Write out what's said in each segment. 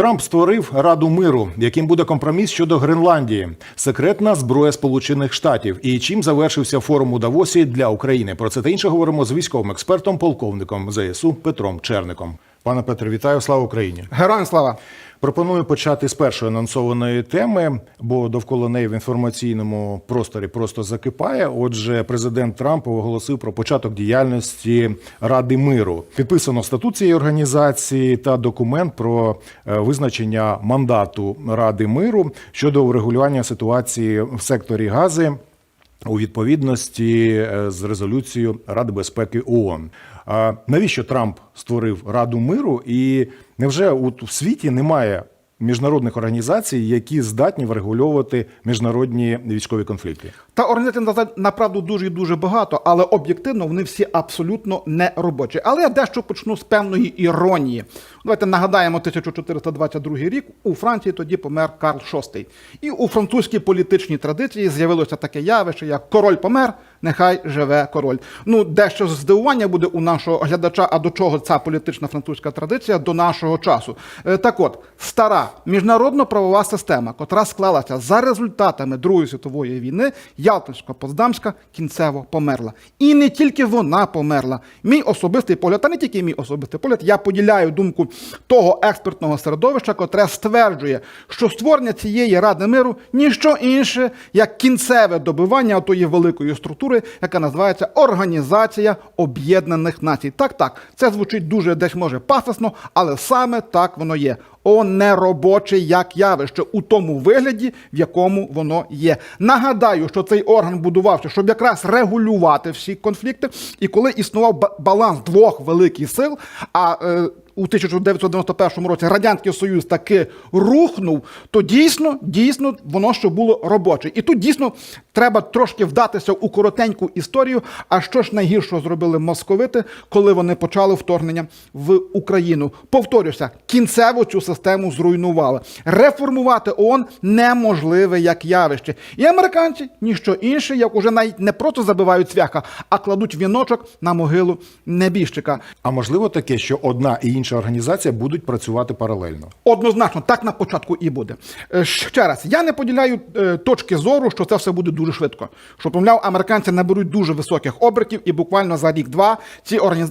Трамп створив Раду миру, яким буде компроміс щодо Гренландії, секретна зброя Сполучених Штатів і чим завершився форум у Давосі для України. Про це та інше говоримо з військовим експертом, полковником ЗСУ Петром Черником. Пане Петре, вітаю! Слава Україні! Героям слава! Пропоную почати з першої анонсованої теми, бо довкола неї в інформаційному просторі просто закипає. Отже, президент Трамп оголосив про початок діяльності Ради миру. Підписано статут цієї організації та документ про е, визначення мандату Ради миру щодо урегулювання ситуації в секторі Гази у відповідності е, з резолюцією Ради безпеки ООН. Навіщо Трамп створив Раду миру? І невже у в світі немає міжнародних організацій, які здатні врегульовувати міжнародні військові конфлікти? Та організацій на- направду дуже і дуже багато, але об'єктивно вони всі абсолютно не робочі. Але я дещо почну з певної іронії. Давайте нагадаємо 1422 рік. У Франції тоді помер Карл VI. І у французькій політичній традиції з'явилося таке явище, як король помер, нехай живе король. Ну, дещо здивування буде у нашого глядача, а до чого ця політична французька традиція до нашого часу. Е, Так от, стара міжнародно-правова система, котра склалася за результатами Другої світової війни, Ялтинсько-Потсдамська кінцево померла. І не тільки вона померла. Мій особистий погляд, та не тільки мій особистий погляд, я поділяю думку того експертного середовища, котре стверджує, що створення цієї ради миру ніщо інше, як кінцеве добивання тої великої структури, яка називається Організація Об'єднаних Націй. Так, так, це звучить дуже десь може пафосно, але саме так воно є. О, неробоче як явище у тому вигляді, в якому воно є. Нагадаю, що цей орган будувався, щоб якраз регулювати всі конфлікти. І коли існував баланс двох великих сил, а е, у 1991 році радянський союз таки рухнув, то дійсно, дійсно, воно що було робоче. І тут дійсно треба трошки вдатися у коротеньку історію. А що ж найгіршого зробили московити, коли вони почали вторгнення в Україну? Повторюся, кінцево цю систему зруйнували. Реформувати ООН неможливе як явище. І американці ніщо інше, як уже навіть не просто забивають цвяха, а кладуть віночок на могилу небіжчика. А можливо таке, що одна і інша організація будуть працювати паралельно? Однозначно, так на початку і буде. Е, Ще раз, я не поділяю е, точки зору, що це все буде дуже швидко. Що, помовляв, американці наберуть дуже високих обертів, і буквально за рік-два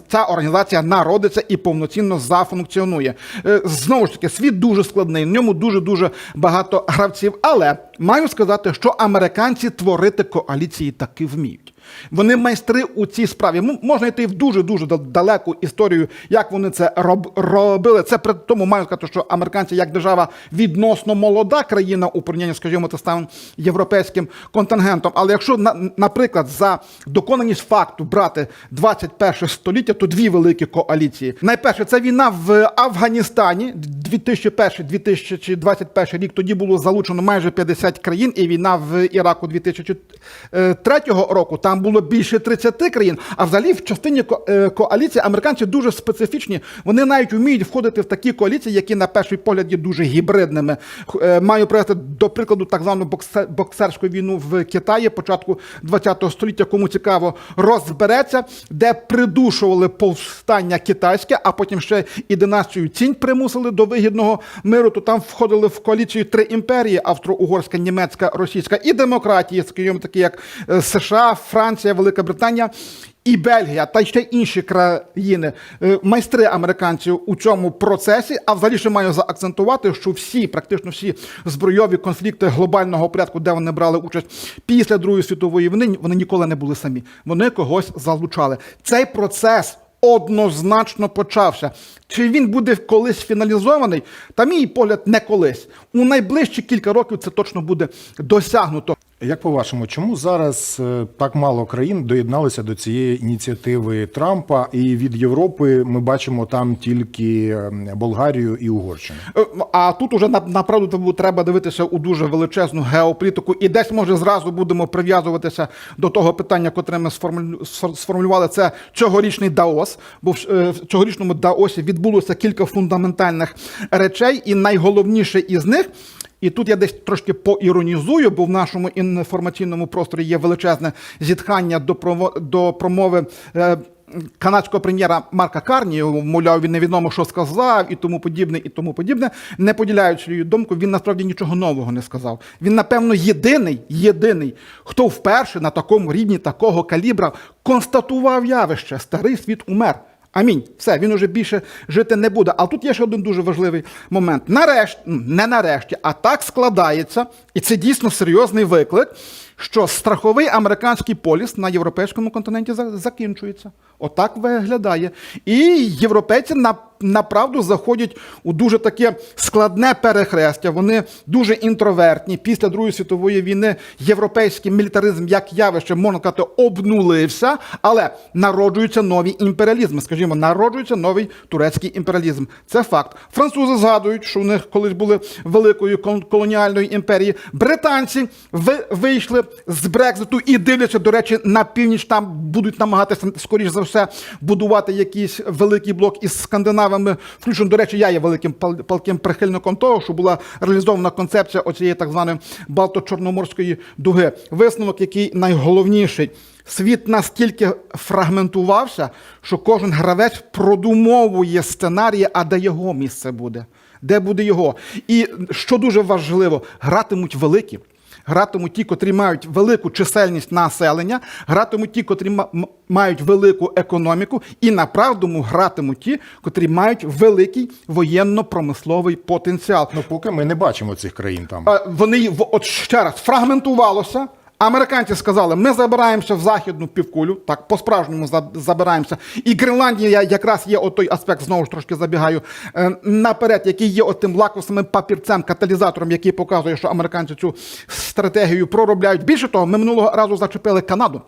ця організація народиться і повноцінно зафункціонує. Е, Знову ж таки, світ дуже складний, в ньому дуже дуже багато гравців. Але маю сказати, що американці творити коаліції таки вміють. Вони майстри у цій справі. Можна йти в дуже дуже далеку історію, як вони це роб- робили. Це при тому маю сказати, що американці як держава відносно молода країна у порівнянні, скажімо, з там європейським контингентом. Але якщо на- наприклад за доконаність факту брати 21 століття, то дві великі коаліції. Найперше, це війна в Афганістані 2001-2021 рік. Тоді було залучено майже 50 країн, і війна в Іраку 2003 року. Там було більше 30 країн. А взагалі в частині е, коаліції американці дуже специфічні. Вони навіть вміють входити в такі коаліції, які на перший погляд є дуже гібридними. Е, Маю привести до прикладу так звану боксе- боксерську війну в Китаї початку 20 століття. Кому цікаво, розбереться, де придушували повстання китайське, а потім ще і династію цінь примусили до вигідного миру. То там входили в коаліцію три імперії: австро-угорська, німецька, російська і демократії, скажімо, такі як е, США, Франція, Велика Британія. І Бельгія та ще інші країни, Е, майстри американців у цьому процесі. А взагалі ще маю заакцентувати, що всі, практично всі збройові конфлікти глобального порядку, де вони брали участь після Другої світової війни, вони ніколи не були самі. Вони когось залучали. Цей процес однозначно почався. Чи він буде колись фіналізований? Та мій погляд не колись. У найближчі кілька років це точно буде досягнуто. Як по-вашому, чому зараз е, так мало країн доєдналися до цієї ініціативи Трампа, і від Європи ми бачимо там тільки е, Болгарію і Угорщину? Е, А тут уже на- направду треба дивитися у дуже величезну геополітику, і десь може зразу будемо прив'язуватися до того питання, котре ми сформулю- сформулювали. Це цьогорічний Даос. Бо е, в цьогорічному Даосі відбулося кілька фундаментальних речей, і найголовніше із них. І тут я десь трошки поіронізую, бо в нашому інформаційному просторі є величезне зітхання до до промови е, канадського прем'єра Марка Карні, мовляв, він невідомо, що сказав, і тому подібне, і тому подібне. Не поділяючи її думку, він насправді нічого нового не сказав. Він, напевно, єдиний, єдиний, хто вперше на такому рівні такого калібра констатував явище. Старий світ умер. Амінь. Все, він уже більше жити не буде. Але тут є ще один дуже важливий момент. Нарешті, не нарешті, а так складається, і це дійсно серйозний виклик, що страховий американський поліс на європейському континенті закінчується. Отак виглядає. І європейці на, направду заходять у дуже таке складне перехрестя. Вони дуже інтровертні. Після Другої світової війни європейський мілітаризм як явище, можна сказати, обнулився, але народжуються нові імперіалізми. Скажімо, народжується новий турецький імперіалізм. Це факт. Французи згадують, що у них колись були великою кол- колоніальною імперією. Британці вийшли з Брекзиту і дивляться, до речі, на північ там будуть намагатися скоріш за все будувати якийсь великий блок із скандинавами. Включно, до речі, я є великим пал- палким прихильником того, що була реалізована концепція оцієї так званої Балто-Чорноморської дуги. Висновок, який найголовніший. Світ настільки фрагментувався, що кожен гравець продумовує сценарії, а де його місце буде, де буде його. І що дуже важливо, гратимуть великі. Гратимуть ті, котрі мають велику чисельність населення, гратимуть ті, котрі ма- мають велику економіку, і на правдому гратимуть ті, котрі мають великий воєнно-промисловий потенціал. Ну, поки ми не бачимо цих країн там. Вони от ще раз фрагментувалося. Американці сказали, ми забираємося в західну півкулю, так по-справжньому забираємося. І Гренландія якраз є от той аспект, знову ж трошки забігаю е, наперед, який є от тим лакмусовим папірцем, каталізатором, який показує, що американці цю стратегію проробляють. Більше того, ми минулого разу зачепили Канаду.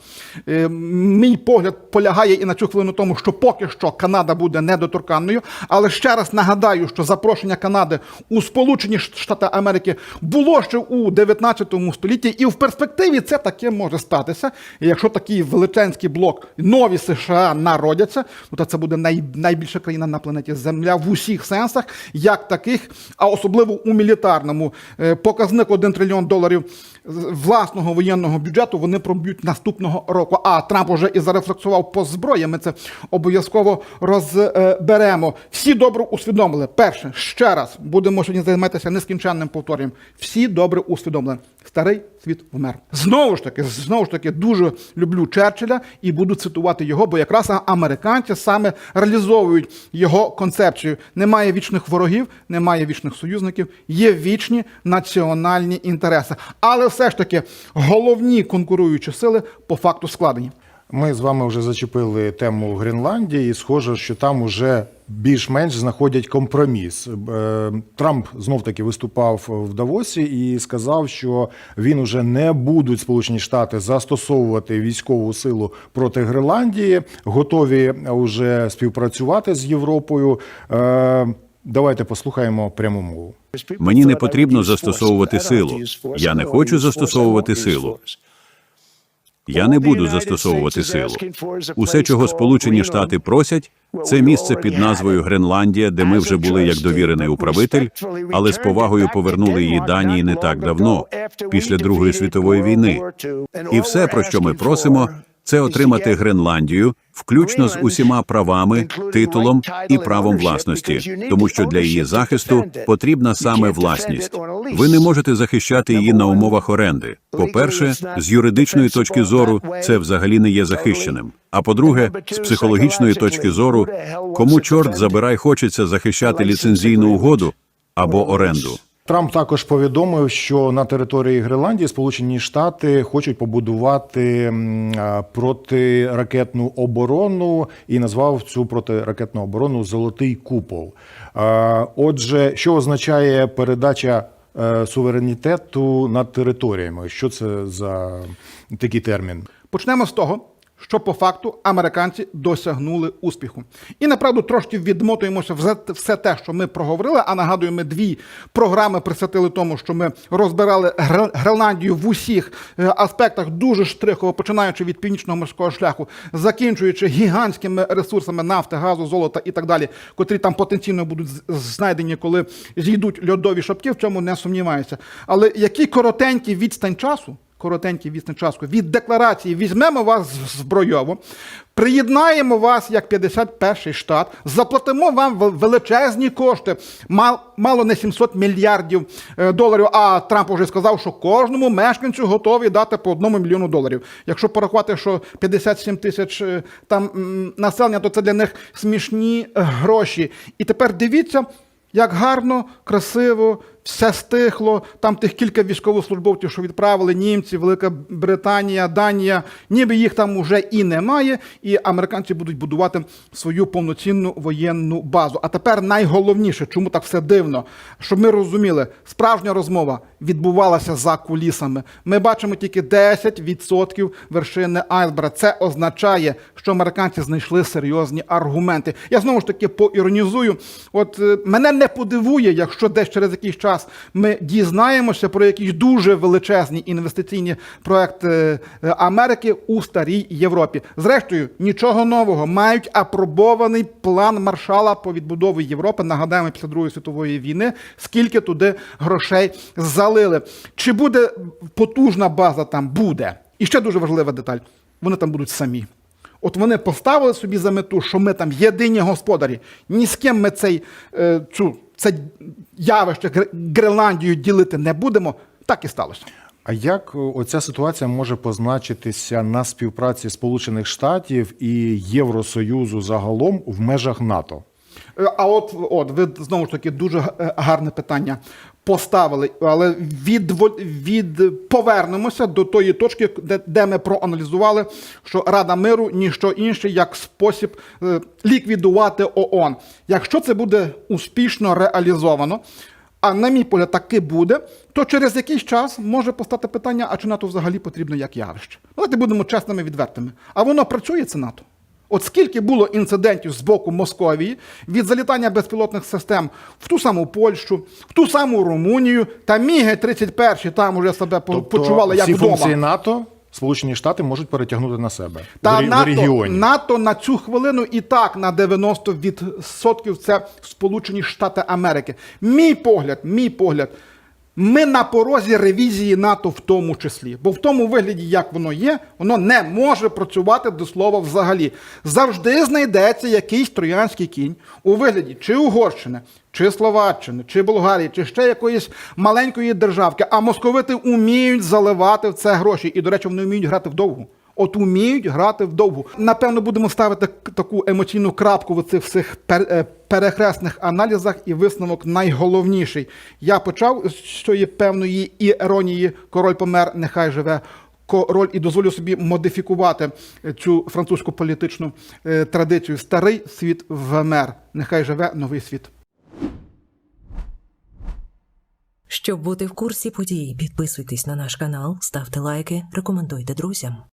Е, Мій погляд полягає і на цю хвилину тому, що поки що Канада буде недоторканною. Але ще раз нагадаю, що запрошення Канади у Сполучені Штати Америки було ще у 19 столітті, і в перспективі це таке може статися. І якщо такий величезний блок нові США народяться, ну то це буде най, найбільша країна на планеті Земля в усіх сенсах, як таких, а особливо у мілітарному. Е, Показник 1 трильйон доларів власного воєнного бюджету вони проб'ють наступного року. А Трамп уже і зарефлексував по зброї. Ми це обов'язково розберемо. Всі добре усвідомили. Перше, ще раз будемо сьогодні займатися нескінченним повторенням. Всі добре усвідомили. Старий світ вмер. Знову ж таки, знову ж таки, дуже люблю Черчилля і буду цитувати його, бо якраз американці саме реалізовують його концепцію. Немає вічних ворогів, немає вічних союзників, є вічні національні інтереси. Але все ж таки головні конкуруючі сили по факту складені. Ми з вами вже зачепили тему Гренландії, і схоже, що там уже більш-менш знаходять компроміс. Е, Трамп знов таки виступав в Давосі і сказав, що він уже не будуть Сполучені Штати застосовувати військову силу проти Гренландії, готові вже співпрацювати з Європою. Е, Давайте послухаємо пряму мову. Мені не потрібно застосовувати силу. Я не хочу застосовувати силу. Я не буду застосовувати силу. Усе, чого Сполучені Штати просять, це місце під назвою Гренландія, де ми вже були як довірений управитель, але з повагою повернули її Данії не так давно, після Другої світової війни. І все, про що ми просимо, це отримати Гренландію, включно з усіма правами, титулом і правом власності, тому що для її захисту потрібна саме власність. Ви не можете захищати її на умовах оренди. По-перше, з юридичної точки зору це взагалі не є захищеним. А по-друге, з психологічної точки зору, кому чорт забирай хочеться захищати ліцензійну угоду або оренду. Трамп також повідомив, що на території Гренландії Сполучені Штати хочуть побудувати протиракетну оборону і назвав цю протиракетну оборону Золотий купол. Отже, що означає передача е, суверенітету над територіями? Що це за такий термін? Почнемо з того, що по факту американці досягнули успіху. І направду трошки відмотуємося в все те, що ми проговорили. А нагадую, ми дві програми присвятили тому, що ми розбирали Гре- Гренландію в усіх е, аспектах дуже штрихово, починаючи від північного морського шляху, закінчуючи гігантськими ресурсами нафти, газу, золота і так далі, котрі там потенційно будуть знайдені, коли зійдуть льодові шапки. В цьому не сумніваюся. Але який коротенький відстань часу коротенький вісничаску, від декларації візьмемо вас збройово, приєднаємо вас як 51 штат, заплатимо вам вел- величезні кошти, мал- мало не 700 мільярдів е, доларів. А Трамп вже сказав, що кожному мешканцю готові дати по одному мільйону доларів. Якщо порахувати, що 57 тисяч е, там населення, то це для них смішні е, гроші. І тепер дивіться, як гарно, красиво, все стихло. Там тих кілька військовослужбовців, що відправили німці, Велика Британія, Данія, ніби їх там уже і немає, і американці будуть будувати свою повноцінну воєнну базу. А тепер найголовніше, чому так все дивно, щоб ми розуміли, справжня розмова відбувалася за кулісами. Ми бачимо тільки 10% вершини айсберга. Це означає, що американці знайшли серйозні аргументи. Я знову ж таки поіронізую. От е, мене не подивує, якщо десь через якийсь час ми дізнаємося про якісь дуже величезні інвестиційні проекти е, Америки у старій Європі. Зрештою, нічого нового мають апробований план маршала по відбудові Європи. Нагадаємо, після Другої світової війни, скільки туди грошей залили. Чи буде потужна база там? Буде. І ще дуже важлива деталь: вони там будуть самі. От вони поставили собі за мету, що ми там єдині господарі. Ні з ким ми цей, е, цю, це явище Гренландію ділити не будемо. Так і сталося. А як е, оця ситуація може позначитися на співпраці Сполучених Штатів і Євросоюзу загалом в межах НАТО? Е, А от, от ви знову ж таки дуже гарне питання поставили, але відво, від повернемося до тої точки, де, де ми проаналізували, що Рада миру ніщо інше як спосіб е, ліквідувати ООН. Якщо це буде успішно реалізовано. А на мій погляд, таки буде, то через якийсь час може постати питання, а чи НАТО взагалі потрібно як явище. Давайте будемо чесними відвертими. А воно працює це НАТО. От скільки було інцидентів з боку Московії від залітання безпілотних систем в ту саму Польщу, в ту саму Румунію, та Міги 31 там уже себе по- почували як всі вдома. функції НАТО Сполучені Штати можуть перетягнути на себе Та в, ре- в регіоні. НАТО на цю хвилину і так на 90% це Сполучені Штати Америки. Мій погляд, мій погляд. Ми на порозі ревізії НАТО в тому числі, бо в тому вигляді, як воно є, воно не може працювати до слова взагалі. Завжди знайдеться якийсь троянський кінь у вигляді чи Угорщини, чи Словаччини, чи Болгарії, чи ще якоїсь маленької державки. А московити вміють заливати в це гроші. І, до речі, вони вміють грати вдовгу. От уміють грати вдовгу. Напевно, будемо ставити таку емоційну крапку в цих всіх пер- е, перехресних аналізах, і висновок найголовніший. Я почав з цієї певної іронії. Король помер, нехай живе. Король і дозволю собі модифікувати е, цю французьку політичну е, традицію. Старий світ вмер. Нехай живе новий світ. Щоб бути в курсі подій, підписуйтесь на наш канал, ставте лайки, рекомендуйте друзям.